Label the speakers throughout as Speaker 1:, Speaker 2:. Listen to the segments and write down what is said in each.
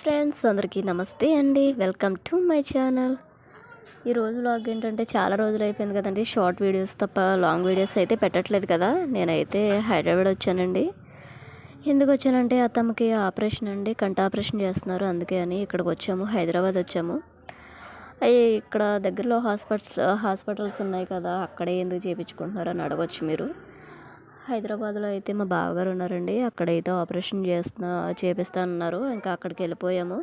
Speaker 1: Friends అందరికీ నమస్తే అండి. Welcome to my channel. ఈరోజు లాగ్ ఏంటంటే చాలా రోజులు అయిపోయింది కదండి. షార్ట్ వీడియోస్ తప్ప లాంగ్ వీడియోస్ అయితే పెట్టట్లేదు కదా. నేనైతే హైదరాబాద్ వచ్చానండి. ఎందుకు వచ్చానంటే అత్తమ్మకి ఆపరేషన్ అండి. కంట ఆపరేషన్ చేస్తున్నారు. అందుకే అని ఇక్కడికి వచ్చాము. హైదరాబాద్ వచ్చాము. అయ్యి ఇక్కడ దగ్గరలో హాస్పిటల్స్ హాస్పిటల్స్ ఉన్నాయి కదా. అక్కడే ఎందుకు చేయించుకుంటున్నారు అని అడగచ్చు మీరు. హైదరాబాద్లో అయితే మా బావగారు ఉన్నారండి. అక్కడైతే ఆపరేషన్ చేస్తున్నా చేపిస్తా అన్నారు ఇంకా అక్కడికి వెళ్ళిపోయాము.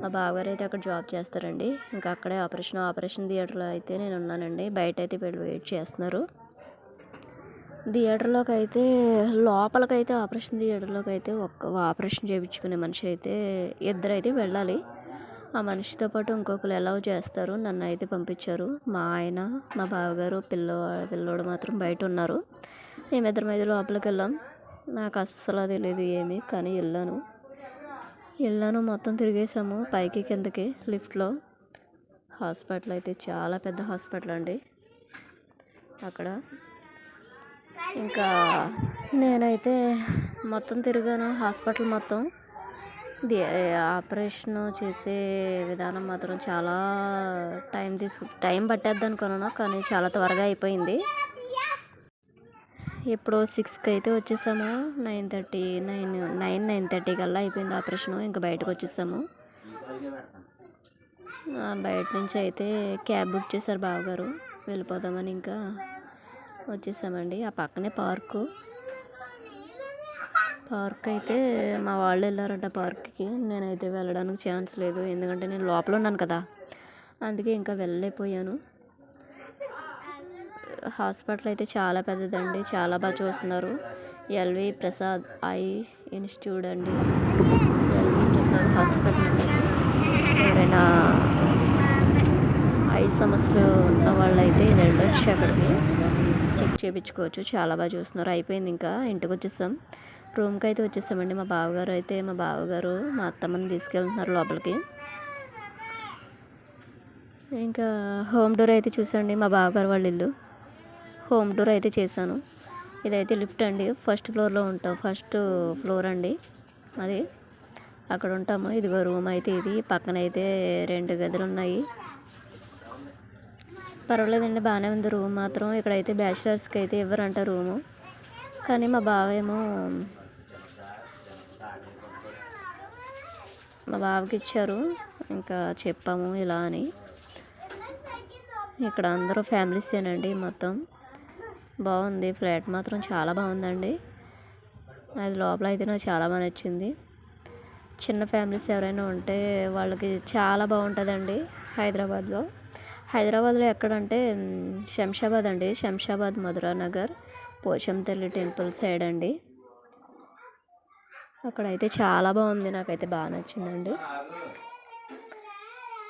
Speaker 1: మా బావగారు అయితే అక్కడ జాబ్ చేస్తారండి. ఇంకా అక్కడే ఆపరేషన్ ఆపరేషన్ థియేటర్లో అయితే నేను ఉన్నానండి బయట అయితే వీళ్ళు వెయిట్ చేస్తున్నారు. థియేటర్లోకి అయితే లోపలికైతే ఆపరేషన్ థియేటర్లోకి అయితే ఒక్క ఆపరేషన్ చేయించుకునే మనిషి అయితే ఇద్దరు అయితే వెళ్ళాలి. ఆ మనిషితో పాటు ఇంకొకరు ఎలా చేస్తారు. నన్ను అయితే పంపించారు. మా ఆయన మా బావగారు పిల్ల పిల్లోడు మాత్రం బయట ఉన్నారు. మేమిద్దరం అయితే లోపలికి వెళ్ళాం. నాకు అస్సలు తెలియదు ఏమి కానీ వెళ్ళాను. వెళ్ళాను మొత్తం తిరిగేసాము పైకి కిందకి లిఫ్ట్లో. హాస్పిటల్ అయితే చాలా పెద్ద హాస్పిటల్ అండి. అక్కడ ఇంకా నేనైతే మొత్తం తిరిగాను. హాస్పిటల్ మొత్తం ది ఆపరేషన్ చేసే విధానం మాత్రం చాలా టైం తీసుకు టైం పట్టేద్ది అనుకున్నాను కానీ చాలా త్వరగా అయిపోయింది. ఎప్పుడో సిక్స్కి అయితే వచ్చేసాము. Nine thirty nine nine nine thirty కల్లా అయిపోయింది ఆపరేషన్. ఇంకా బయటకు వచ్చేసాము. బయట నుంచి అయితే క్యాబ్ బుక్ చేశారు బావగారు. వెళ్ళిపోదామని ఇంకా వచ్చేసామండి. ఆ పక్కనే పార్కు. పార్క్ అయితే మా వాళ్ళు వెళ్ళారంట పార్క్కి. నేనైతే వెళ్ళడానికి ఛాన్స్ లేదు. ఎందుకంటే నేను లోపల ఉన్నాను కదా. అందుకే ఇంకా వెళ్ళలేకపోయాను. హాస్పిటల్ అయితే చాలా పెద్దదండి. చాలా బాగా చూస్తున్నారు. ఎల్వి ప్రసాద్ ఐ ఇన్స్టిట్యూట్ అండి. ఎల్వి ప్రసాద్ హాస్పిటల్ అండి ఎవరైనా ఐ సమస్యలు ఉన్న వాళ్ళు అయితే వెళ్ళొచ్చు అక్కడికి. చెక్ చేయించుకోవచ్చు చాలా బాగా చూస్తున్నారు. అయిపోయింది ఇంకా. ఇంటికి వచ్చేసాం. రూమ్కి అయితే వచ్చేసామండి. మా బావగారు అయితే మా బావగారు మా అత్తమ్మని తీసుకెళ్తున్నారు లోపలికి. ఇంకా హోమ్ డోర్ అయితే చూసండి మా బావగారు వాళ్ళ ఇల్లు. హోమ్ టూర్ అయితే చేశాను. ఇదైతే లిఫ్ట్ అండి. ఫస్ట్ ఫ్లోర్లో ఉంటాం. ఫస్ట్ ఫ్లోర్ అండి అది. అక్కడ ఉంటాము. ఇదిగో రూమ్ అయితే ఇది. పక్కన అయితే రెండు గదులు ఉన్నాయి. పర్వాలేదండి బాగానే ఉంది రూమ్ మాత్రం. ఇక్కడైతే బ్యాచిలర్స్కి అయితే ఇవ్వరంట రూము. కానీ మా బావేమో మా బావకి ఇచ్చారు. ఇంకా చెప్పాము ఇలా అని. ఇక్కడ అందరూ ఫ్యామిలీసేనండి మొత్తం. బాగుంది. ఫ్లాట్ మాత్రం చాలా బాగుందండి. అది లోపల అయితే నాకు చాలా బాగా నచ్చింది. చిన్న ఫ్యామిలీస్ ఎవరైనా ఉంటే వాళ్ళకి చాలా బాగుంటుందండి హైదరాబాద్లో. హైదరాబాద్లో ఎక్కడంటే శంషాబాద్ అండి. శంషాబాద్ మధురా నగర్ పోచంతల్లి టెంపుల్ సైడ్ అండి. అక్కడైతే చాలా బాగుంది. నాకైతే బాగా నచ్చిందండి.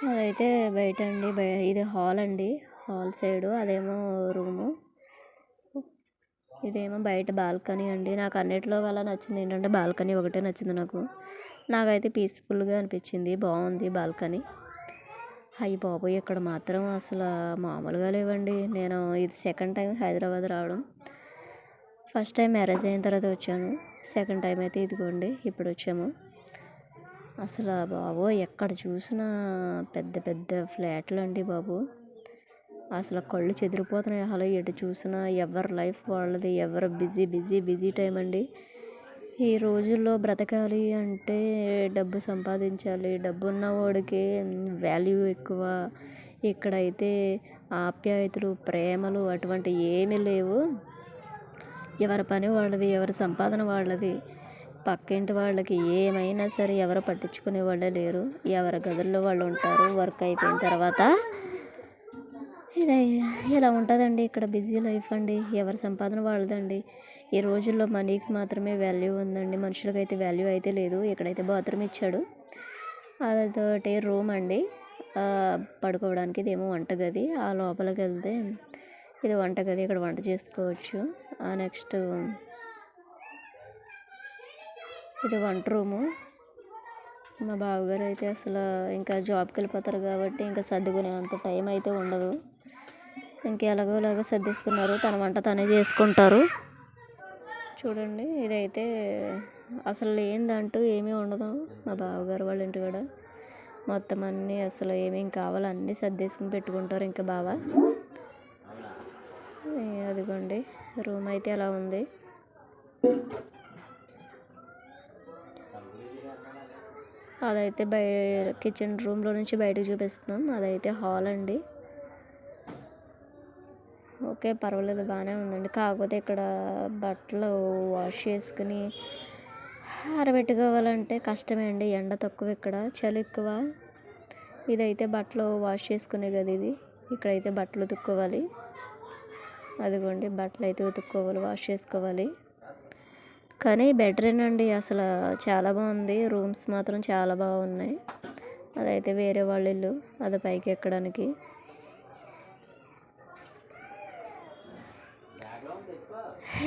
Speaker 1: అదైతే బయట అండి. బయ- ఇది హాల్ అండి. హాల్ సైడు అదేమో రూము. ఇదేమో బయట బాల్కనీ అండి. నాకు అన్నిటిలో కల్లా నచ్చింది ఏంటంటే బాల్కనీ ఒకటే నచ్చింది నాకు. నాకైతే పీస్ఫుల్గా అనిపించింది. బాగుంది బాల్కనీ. అయ్యి బాబోయ్ ఇక్కడ మాత్రం అసలు మామూలుగా లేవండి. నేను ఇది సెకండ్ టైం హైదరాబాద్ రావడం. ఫస్ట్ టైం మ్యారేజ్ అయిన తర్వాత వచ్చాను. సెకండ్ టైం అయితే ఇదిగోండి ఇప్పుడు వచ్చాము. అసలు బాబు ఎక్కడ చూసినా పెద్ద పెద్ద ఫ్లాట్లు అండి బాబు. అసలు కళ్ళు చెదిరిపోతున్నాయి. అసలు ఎటు చూసినా ఎవరి లైఫ్ వాళ్ళది ఎవరు బిజీ బిజీ బిజీ టైం అండి. ఈ రోజుల్లో బ్రతకాలి అంటే డబ్బు సంపాదించాలి. డబ్బు ఉన్నవాడికి వాల్యూ ఎక్కువ. ఇక్కడైతే ఆప్యాయతలు ప్రేమలు అటువంటి ఏమీ లేవు. ఎవరి పని వాళ్ళది ఎవరి సంపాదన వాళ్ళది. పక్కింటి వాళ్ళకి ఏమైనా సరే ఎవరు పట్టించుకునే వాళ్ళే లేరు. ఎవరి గదుల్లో వాళ్ళు ఉంటారు వర్క్ అయిపోయిన తర్వాత ఇది ఇలా ఉంటుందండి. ఇక్కడ బిజీ లైఫ్ అండి. ఎవరి సంపాదన వాళ్ళదండి. ఈ రోజుల్లో మనీకి మాత్రమే వాల్యూ ఉందండి. మనుషులకైతే వాల్యూ అయితే లేదు. ఇక్కడైతే బాత్రూమ్ ఇచ్చాడు అదొకటి రూమ్ అండి. పడుకోవడానికి ఇదేమో వంటగది. ఆ లోపలికి వెళ్తే ఇది వంటగది. ఇక్కడ వంట చేసుకోవచ్చు. నెక్స్ట్ ఇది వంట రూము. మా బావగారు అయితే అసలు ఇంకా జాబ్కి వెళ్ళిపోతారు కాబట్టి ఇంకా సర్దుకునే అంత టైం అయితే ఉండదు. ఇంకా ఎలాగోలాగా సర్దేసుకున్నారు. తన వంట తనే చేసుకుంటారు. చూడండి ఇదైతే అసలు లేనిదంటూ ఏమీ ఉండదు. మా బావగారు వాళ్ళ ఇంటి కూడా మొత్తం అన్నీ అసలు ఏమేం కావాలో అన్నీ సర్దేసుకుని పెట్టుకుంటారు ఇంకా బావ. అదిగోండి రూమ్ అయితే ఎలా ఉంది? అదైతే బయ కిచెన్ రూమ్లో నుంచి బయటకు చూపిస్తున్నాం. అదైతే హాల్ అండి. ఓకే పర్వాలేదు బాగానే ఉందండి. కాకపోతే ఇక్కడ బట్టలు వాష్ చేసుకుని ఆరబెట్టుకోవాలంటే కష్టమే అండి. ఎండ తక్కువ ఇక్కడ చలి ఎక్కువ. ఇదైతే బట్టలు వాష్ చేసుకునే కదా ఇది. ఇక్కడైతే బట్టలు ఉతుక్కోవాలి. అదిగోండి బట్టలు అయితే ఉతుక్కోవాలి వాష్ చేసుకోవాలి. కానీ బెటరేనండి అసలు చాలా బాగుంది. రూమ్స్ మాత్రం చాలా బాగున్నాయి. అదైతే వేరే వాళ్ళ ఇల్లు అది పైకి ఎక్కడానికి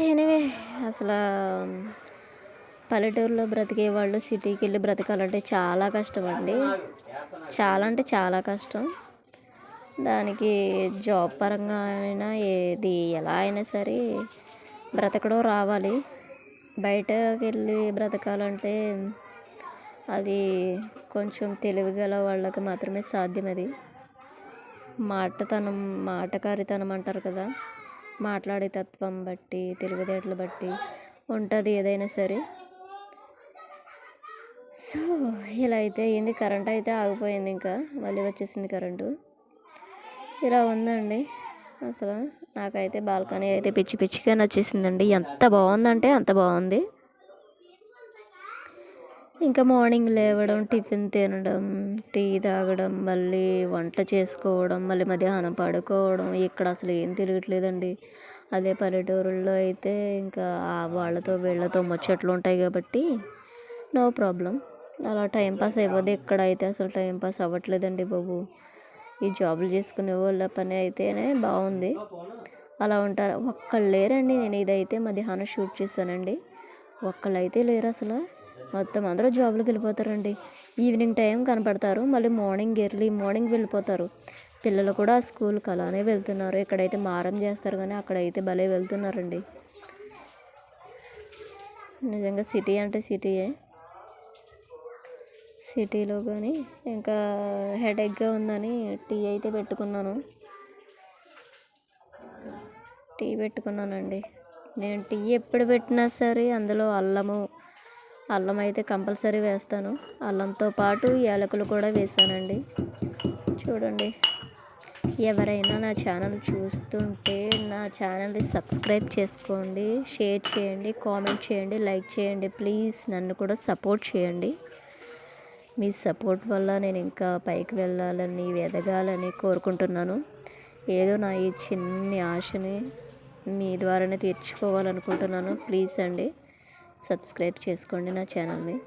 Speaker 1: ఎనివే అసలు పల్లెటూరులో బ్రతికే వాళ్ళు సిటీకి వెళ్ళి బ్రతకాలంటే చాలా కష్టం అండి చాలా అంటే చాలా కష్టం. దానికి జాబ్ పరంగా అయినా ఏది ఎలా అయినా సరే బ్రతకడం రావాలి. బయటకు వెళ్ళి బ్రతకాలంటే అది కొంచెం తెలివిగల వాళ్ళకి మాత్రమే సాధ్యం అది. మాటతనం మాటకారితనం అంటారు కదా. మాట్లాడే తత్వం బట్టి తెలివితేటలు బట్టి ఉంటుంది ఏదైనా సరే. సో ఇలా అయితే అయింది. కరెంట్ అయితే ఆగిపోయింది ఇంకా. మళ్ళీ వచ్చేసింది కరెంటు. ఇలా ఉందండి. అసలు నాకైతే బాల్కనీ అయితే పిచ్చి పిచ్చిగా నచ్చేసిందండి ఎంత బాగుందంటే అంత బాగుంది. ఇంకా మార్నింగ్ లేవడం టిఫిన్ తినడం టీ తాగడం మళ్ళీ వంట చేసుకోవడం మళ్ళీ మధ్యాహ్నం పడుకోవడం ఇక్కడ అసలు ఏం తిరగట్లేదండి. అదే పల్లెటూరుల్లో అయితే ఇంకా వాళ్ళతో వీళ్ళతో ముచ్చట్లు ఉంటాయి కాబట్టి నో ప్రాబ్లం. అలా టైంపాస్ అయిపోద్ది ఇక్కడ అయితే అసలు టైంపాస్ అవ్వట్లేదండి బాబు. ఈ జాబులు చేసుకునే వాళ్ళ పని అయితేనే బాగుంది. అలా ఉంటారు. ఒక్కళ్ళు లేరండి. నేను ఇదైతే మధ్యాహ్నం షూట్ చేశానండి. ఒక్కళ్ళు అయితే లేరు అసలు. మొత్తం అందరూ జాబ్లకు వెళ్ళిపోతారండి. ఈవినింగ్ టైం కనపడతారు మళ్ళీ మార్నింగ్ ఎర్లీ మార్నింగ్ వెళ్ళిపోతారు. పిల్లలు కూడా స్కూల్కి అలానే వెళ్తున్నారు. ఇక్కడైతే మారం చేస్తారు కానీ అక్కడైతే భలే వెళ్తున్నారండి. నిజంగా సిటీ అంటే సిటీయే సిటీలో కానీ ఇంకా హెడేక్గా ఉందని టీ అయితే పెట్టుకున్నాను. టీ పెట్టుకున్నానండి. నేను టీ ఎప్పుడు పెట్టినా సరే అందులో అల్లము అల్లం అయితే కంపల్సరీ వేస్తాను. అల్లంతో పాటు యాలకులు కూడా వేసానండి. చూడండి. ఎవరైనా నా ఛానల్ చూస్తుంటే నా ఛానల్ని సబ్స్క్రైబ్ చేసుకోండి షేర్ చేయండి కామెంట్ చేయండి లైక్ చేయండి. ప్లీజ్ నన్ను కూడా సపోర్ట్ చేయండి. మీ సపోర్ట్ వల్ల నేను ఇంకా పైకి వెళ్ళాలని ఎదగాలని కోరుకుంటున్నాను. ఏదో నా ఈ చిన్ని ఆశని మీ ద్వారానే తీర్చుకోవాలనుకుంటున్నాను. ప్లీజ్ అండి. సబ్స్క్రైబ్ చేసుకోండి నా ఛానల్ని.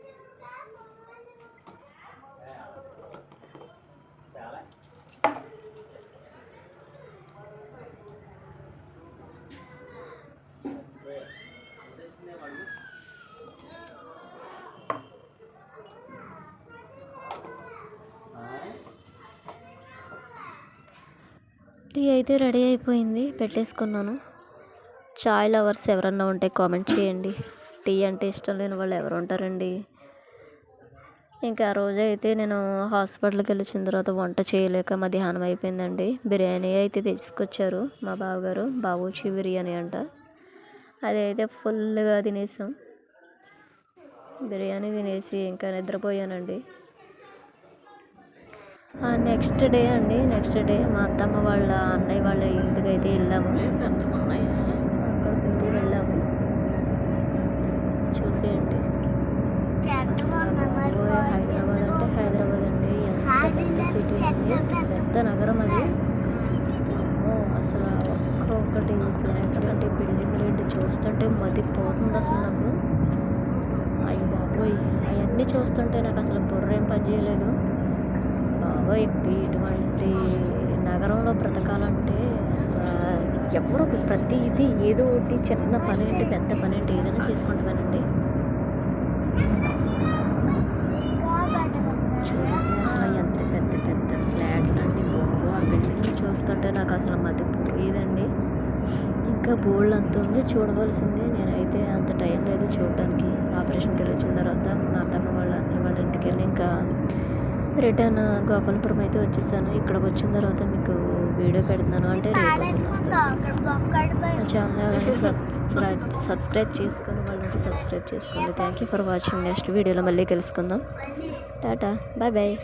Speaker 1: టీ అయితే రెడీ అయిపోయింది పెట్టేసుకున్నాను. చాయ్ లవర్స్ ఎవరన్నా ఉంటే కామెంట్ చేయండి. టీ అంటే ఇష్టం లేని వాళ్ళు ఎవరు ఉంటారండి? ఇంకా ఆ రోజు అయితే నేను హాస్పిటల్కి వెళ్ళిన తర్వాత వంట చేయలేక మధ్యాహ్నం అయిపోయిందండి. బిర్యానీ అయితే తీసుకొచ్చారు మా బావగారు బాబూచి బిర్యానీ అంట. అది అయితే ఫుల్గా తినేసాం. బిర్యానీ తినేసి ఇంకా నిద్రపోయానండి. నెక్స్ట్ డే అండి నెక్స్ట్ డే మా అత్తమ్మ వాళ్ళ అన్నయ్య వాళ్ళ ఇంటికి అయితే వెళ్ళాము అక్కడికి అయితే వెళ్ళాము చూసేయండి అసలు బాబోయ్ హైదరాబాద్ అంటే హైదరాబాద్ అండి. ఎంత పెద్ద సిటీ అండి. పెద్ద నగరం అది. అమ్మో అసలు ఒక్కొక్కటి ఫ్లాట్ అంటే బిల్డింగ్ రెండు చూస్తుంటే మతి పోతుంది అసలు నాకు. అయ్యి బాబోయ్ అవన్నీ చూస్తుంటే నాకు అసలు బుర్ర ఏం పని చేయలేదు. బాబోయ్ ఇటువంటి నగరంలో బ్రతకాలంటే అసలు ఎవరు ప్రతి ఇది ఏదో ఒకటి చిన్న పని ఏంటి పెద్ద పని ఏంటి ఏదైనా చేసుకుంటామనండి. చూస్తుంటే నాకు అసలు మతి పోయేదండి ఇంకా బోల్డ్ అంత ఉంది చూడవలసిందే. నేనైతే అంత టైం లేదు చూడడానికి. ఆపరేషన్కి వెళ్ళి వచ్చిన తర్వాత మా అత్తమ్మ వాళ్ళ అన్నయ్య వాళ్ళ ఇంటికి వెళ్ళి ఇంకా రిటర్న్ గోపాలపురం అయితే వచ్చేసాను. ఇక్కడికి వచ్చిన తర్వాత మీకు వీడియో పెడుతున్నాను అంటే రేపు వస్తాను. ఛానల్ సబ్స్క్రైబ్ సబ్స్క్రైబ్ చేసుకుని వాళ్ళంటే సబ్స్క్రైబ్ చేసుకోండి. Thank you for watching. Next వీడియోలో మళ్ళీ కలుసుకుందాం. Tata bye bye.